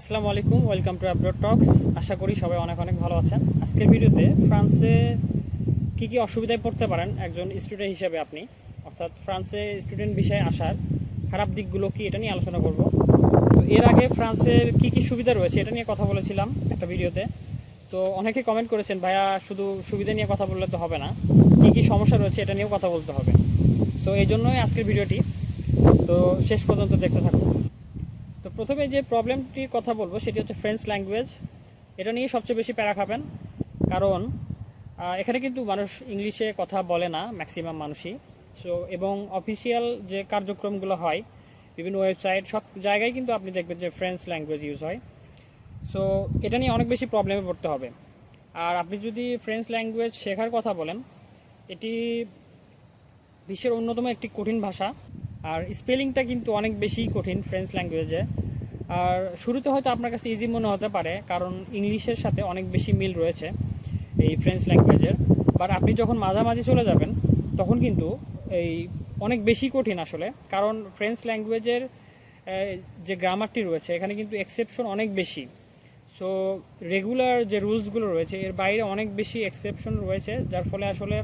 আসসালামু আলাইকুম, welcome to upload talks আশা করি সবাই অনেক অনেক ভালো আছেন। আজকের ভিডিওতে ফ্রান্সে কি কি অসুবিধায় পড়তে পারেন একজন স্টুডেন্ট হিসেবে আপনি? অর্থাৎ ফ্রান্সে স্টুডেন্ট বিষয়ে আসার খারাপ দিকগুলো কি এটা নিয়ে আলোচনা করব। তো এর আগে ফ্রান্সের কি কি সুবিধা রয়েছে এটা নিয়ে কথা বলেছিলাম একটা ভিডিওতে। তো অনেকে কমেন্ট করেছেন, ভাইয়া, শুধু সুবিধা নিয়ে কথা বললে তো হবে না। কি কি সমস্যা রয়েছে এটা নিয়েও কথা বলতে হবে। তো এই জন্যই আজকের ভিডিওটি। তো শেষ পর্যন্ত দেখতে থাকুন। তো প্রথমে যে প্রবলেমটির কথা বলব, সেটি হচ্ছে ফ্রেঞ্চ ল্যাঙ্গুয়েজ এটা নিয়ে সবচেয়ে বেশি প্যারা খাবেন। কারণ এখানে কিন্তু মানুষ ইংলিশে কথা বলে না ম্যাক্সিমাম মানুষই। সো এবং অফিসিয়াল যে কার্যক্রমগুলো হয়, বিভিন্ন ওয়েবসাইট সব জায়গায় কিন্তু আপনি দেখবেন যে ফ্রেঞ্চ ল্যাঙ্গুয়েজ ইউজ হয়। সো এটা নিয়ে অনেক বেশি প্রবলেমে পড়তে হবে। আর আপনি যদি ফ্রেঞ্চ ল্যাঙ্গুয়েজ শেখার কথা বলেন, এটি বিশ্বের অন্যতম একটি কঠিন ভাষা। আর স্পেলিংটা কিন্তু অনেক বেশি কঠিন ফ্রেঞ্চ ল্যাঙ্গুয়েজে আর শুরুতে হয়তো আপনার কাছে ইজি মনে হতে পারে, কারণ ইংলিশের সাথে অনেক বেশি মিল রয়েছে এই ফ্রেঞ্চ ল্যাঙ্গুয়েজের বাট আপনি যখন মাঝামাঝি চলে যাবেন, তখন কিন্তু এই অনেক বেশি কঠিন আসলে। কারণ ফ্রেঞ্চ ল্যাঙ্গুয়েজের যে গ্রামারটি রয়েছে, এখানে কিন্তু এক্সেপশন অনেক বেশি। সো রেগুলার যে রুলসগুলো রয়েছে, এর বাইরে অনেক বেশি এক্সেপশন রয়েছে, যার ফলে আসলে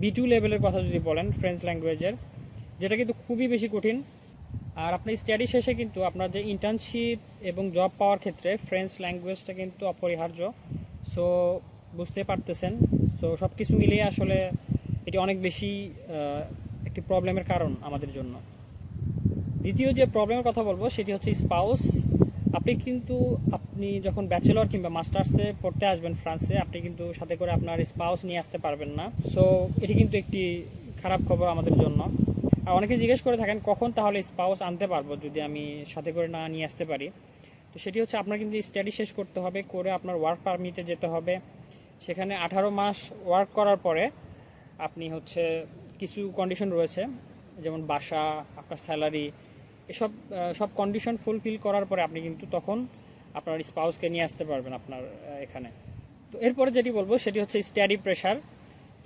বি টু লেভেলের কথা যদি বলেন ফ্রেঞ্চ ল্যাঙ্গুয়েজের যেটা কিন্তু খুবই বেশি কঠিন। আর আপনার স্টাডি শেষে কিন্তু আপনার যে ইন্টার্নশিপ এবং জব পাওয়ার ক্ষেত্রে ফ্রেঞ্চ ল্যাঙ্গুয়েজটা কিন্তু অপরিহার্য। সো বুঝতে পারতেছেন। সো সব কিছু মিলিয়ে আসলে এটি অনেক বেশি একটি প্রবলেমের কারণ আমাদের জন্য। দ্বিতীয় যে প্রবলেমের কথা বলব, সেটি হচ্ছে স্পাউস আপনি কিন্তু, আপনি যখন ব্যাচেলর কিংবা মাস্টার্সে পড়তে আসবেন ফ্রান্সে আপনি কিন্তু সাথে করে আপনার স্পাউস নিয়ে আসতে পারবেন না। সো এটি কিন্তু একটি খারাপ খবর আমাদের জন্য। আর অনেকে জিজ্ঞেস করে থাকেন, কখন তাহলে স্পাউস আনতে পারব যদি আমি সাথে করে না নিয়ে আসতে পারি? তো সেটি হচ্ছে আপনার কিন্তু স্টাডি শেষ করতে হবে, করে আপনার ওয়ার্ক পারমিটে যেতে হবে। সেখানে আঠারো মাস ওয়ার্ক করার পরে আপনি হচ্ছে কিছু কন্ডিশন রয়েছে, যেমন বাসা, আপনার স্যালারি এসব সব কন্ডিশন ফুলফিল করার পরে আপনি কিন্তু তখন আপনার স্পাউসকে নিয়ে আসতে পারবেন আপনার এখানে। তো এরপরে যেটি বলব, সেটি হচ্ছে স্টাডি প্রেশার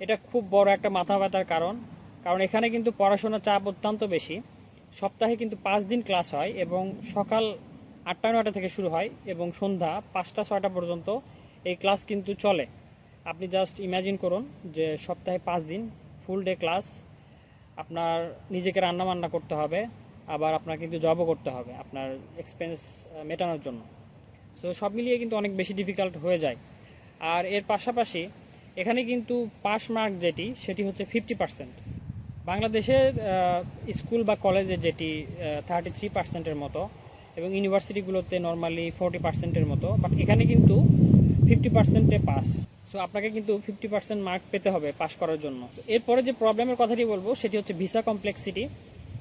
এটা খুব বড় একটা মাথা ব্যথার কারণ। কারণ এখানে কিন্তু পড়াশোনার চাপ অত্যন্ত বেশি। সপ্তাহে কিন্তু পাঁচ দিন ক্লাস হয় এবং সকাল আটটা নয়টা থেকে শুরু হয় এবং সন্ধ্যা পাঁচটা ছয়টা পর্যন্ত এই ক্লাস কিন্তু চলে। আপনি জাস্ট ইমাজিন করুন যে সপ্তাহে পাঁচ দিন ফুল ডে ক্লাস আপনার নিজেকে রান্না বান্না করতে হবে, আবার আপনার কিন্তু জবও করতে হবে, আপনার এক্সপেন্স মেটানোর জন্য। সো সব মিলিয়ে কিন্তু অনেক বেশি ডিফিকাল্ট হয়ে যায়। আর এর পাশাপাশি এখানে কিন্তু পাস মার্ক যেটি, সেটি হচ্ছে ফিফটি পার্সেন্ট বাংলাদেশের স্কুল বা কলেজে যেটি থার্টি থ্রি পার্সেন্টের মতো এবং ইউনিভার্সিটিগুলোতে নর্মালি ফোরটি পার্সেন্টের মতো বাট এখানে কিন্তু ফিফটি পার্সেন্টে পাস সো আপনাকে কিন্তু ফিফটি পার্সেন্ট মার্ক পেতে হবে পাস করার জন্য। এরপরে যে প্রবলেমের কথাটি বলব, সেটি হচ্ছে ভিসা কমপ্লেক্সিটি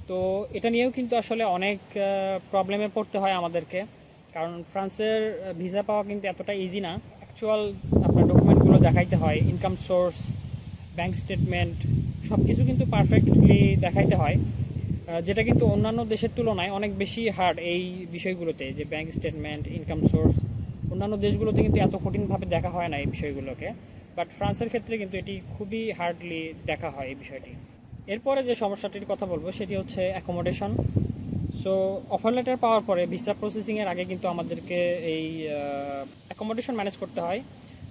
তো, এটা নিয়েও কিন্তু আসলে অনেক প্রবলেমে পড়তে হয় আমাদেরকে। কারণ ফ্রান্সের ভিসা পাওয়া কিন্তু এতটা ইজি না। অ্যাকচুয়াল আপনার ডকুমেন্টগুলো দেখাইতে হয় ইনকাম সোর্স ব্যাংক স্টেটমেন্ট সব কিছু কিন্তু পারফেক্টলি দেখাইতে হয়। যেটা কিন্তু অন্যান্য দেশের তুলনায় অনেক বেশি হার্ড এই বিষয়গুলোতে, যে ব্যাংক স্টেটমেন্ট ইনকাম সোর্স অন্যান্য দেশগুলোতে কিন্তু এত কঠিনভাবে দেখা হয় না এই বিষয়গুলোকে। বাট ফ্রান্সের ক্ষেত্রে কিন্তু এটি খুবই হার্ডলি দেখা হয় এই বিষয়টি। এরপরে যে সমস্যাটির কথা বলব, সেটি হচ্ছে অ্যাকোমোডেশন সো অফার লেটার পাওয়ার পরে ভিসা প্রসেসিংয়ের আগে কিন্তু আমাদেরকে এই অ্যাকোমোডেশন ম্যানেজ করতে হয়।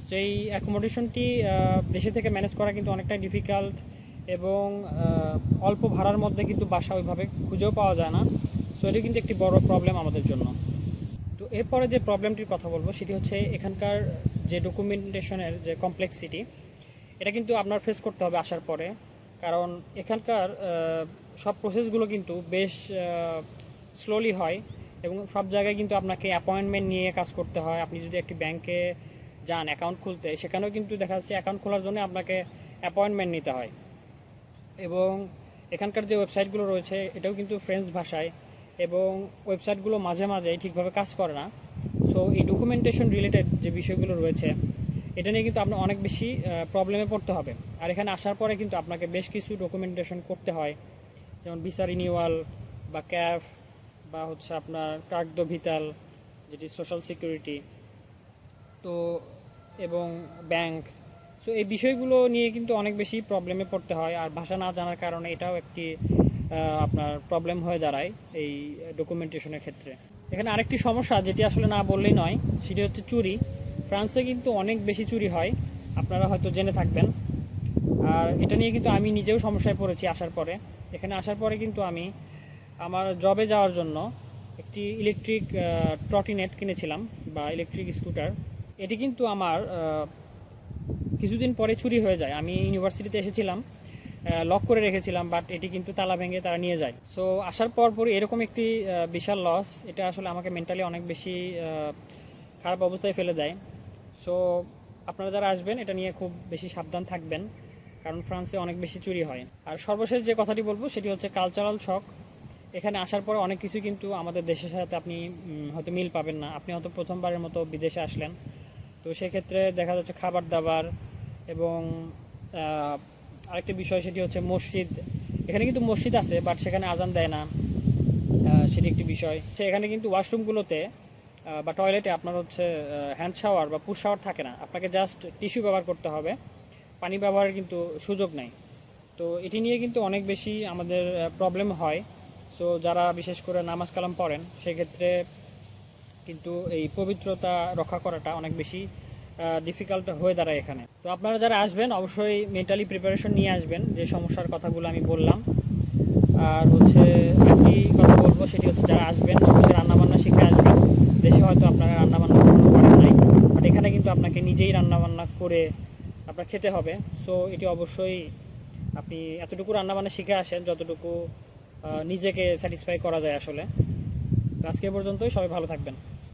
তো এই অ্যাকোমোডেশনটি দেশে থেকে ম্যানেজ করা কিন্তু অনেকটাই ডিফিকাল্ট এবং অল্প ভাড়ার মধ্যে কিন্তু বাসা ওইভাবে খুঁজেও পাওয়া যায় না। সো এটি কিন্তু একটি বড় প্রবলেম আমাদের জন্য। তো এরপরে যে প্রবলেমটির কথা বলব, সেটি হচ্ছে এখানকার যে ডকুমেন্টেশনের যে কমপ্লেক্সিটি এটা কিন্তু আপনার ফেস করতে হবে আসার পরে। কারণ এখানকার সব প্রসেসগুলো কিন্তু বেশ স্লোলি হয় এবং সব জায়গায় কিন্তু আপনাকে অ্যাপয়েন্টমেন্ট নিয়ে কাজ করতে হয়। আপনি যদি একটি ব্যাংকে যান অ্যাকাউন্ট খুলতে, সেখানেও কিন্তু দেখা যাচ্ছে অ্যাকাউন্ট খোলার জন্য আপনাকে অ্যাপয়েন্টমেন্ট নিতে হয়। এবং এখানকার যে ওয়েবসাইটগুলো রয়েছে, এটাও কিন্তু ফ্রেঞ্চ ভাষায় এবং ওয়েবসাইটগুলো মাঝে মাঝে ঠিকভাবে কাজ করে না। সো এই ডকুমেন্টেশন রিলেটেড যে বিষয়গুলো রয়েছে, এটা নিয়ে কিন্তু আপনার অনেক বেশি প্রবলেমে পড়তে হবে। আর এখানে আসার পরে কিন্তু আপনাকে বেশ কিছু ডকুমেন্টেশন করতে হয়। যেমন ভিসা রিনিউয়াল বা ক্যাফ বা হচ্ছে আপনার কার্ড ভিতাল যেটি সোশ্যাল সিকিউরিটি তো এবং ব্যাংক সো এই বিষয়গুলো নিয়ে কিন্তু অনেক বেশি প্রবলেমে পড়তে হয়। আর ভাষা না জানার কারণে এটাও একটি আপনার প্রবলেম হয়ে দাঁড়ায় এই ডকুমেন্টেশনের ক্ষেত্রে। এখানে আরেকটি সমস্যা, যেটি আসলে না বললেই নয়, সেটি হচ্ছে চুরি। ফ্রান্সে কিন্তু অনেক বেশি চুরি হয়, আপনারা হয়তো জেনে থাকবেন। আর এটা নিয়ে কিন্তু আমি নিজেও সমস্যায় পড়েছি আসার পরে। এখানে আসার পরে কিন্তু আমি আমার জবে যাওয়ার জন্য একটি ইলেকট্রিক ট্রটিনেট কিনেছিলাম বা ইলেকট্রিক স্কুটার এটি কিন্তু আমার কিছুদিন পরে চুরি হয়ে যায়। আমি ইউনিভার্সিটিতে এসেছিলাম লক করে রেখেছিলাম বাট এটি কিন্তু তালা ভেঙে তারা নিয়ে যায়। সো আসার পর পরই এরকম একটি বিশাল লস এটা আসলে আমাকে মেন্টালি অনেক বেশি খারাপ অবস্থায় ফেলে দেয়। সো আপনারা যারা আসবেন, এটা নিয়ে খুব বেশি সাবধান থাকবেন, কারণ ফ্রান্সে অনেক বেশি চুরি হয়। আর সর্বশেষ যে কথাটি বলব, সেটি হচ্ছে কালচারাল শখ এখানে আসার পর অনেক কিছু কিন্তু আমাদের দেশের সাথে আপনি হয়তো মিল পাবেন না। আপনি হয়তো প্রথমবারের মতো বিদেশে আসলেন। তো সেক্ষেত্রে দেখা যাচ্ছে খাবার দাবার এবং আরেকটি বিষয় সেটি হচ্ছে মসজিদ। এখানে কিন্তু মসজিদ আছে বাট সেখানে আজান দেয় না সেটি একটি বিষয়। সে এখানে কিন্তু ওয়াশরুমগুলোতে বা টয়লেটে আপনার হচ্ছে হ্যান্ড শাওয়ার বা পুশ শাওয়ার থাকে না। আপনাকে জাস্ট টিস্যু ব্যবহার করতে হবে। পানি ব্যবহারের কিন্তু সুযোগ নেই। তো এটি নিয়ে কিন্তু অনেক বেশি আমাদের প্রবলেম হয়। সো যারা বিশেষ করে নামাজ কালাম পড়েন, সেক্ষেত্রে কিন্তু এই পবিত্রতা রক্ষা করাটা অনেক বেশি ডিফিকাল্ট হয়ে দাঁড়ায় এখানে। তো আপনারা যারা আসবেন, অবশ্যই মেন্টালি প্রিপারেশন নিয়ে আসবেন, যে সমস্যার কথাগুলো আমি বললাম। আর হচ্ছে একটি কথা বলব, সেটি হচ্ছে যারা আসবেন, অবশ্যই রান্নাবান্না শিখে আসবেন। দেশে হয়তো আপনারা রান্নাবান্না করতে পারেন নাই বাট এখানে কিন্তু আপনাকে নিজেই রান্নাবান্না করে আপনার খেতে হবে। সো এটি অবশ্যই আপনি এতটুকু রান্নাবান্না শিখে আসেন, যতটুকু নিজেকে স্যাটিসফাই করা যায় আসলে। আজকে পর্যন্তই, সবাই ভালো থাকবেন।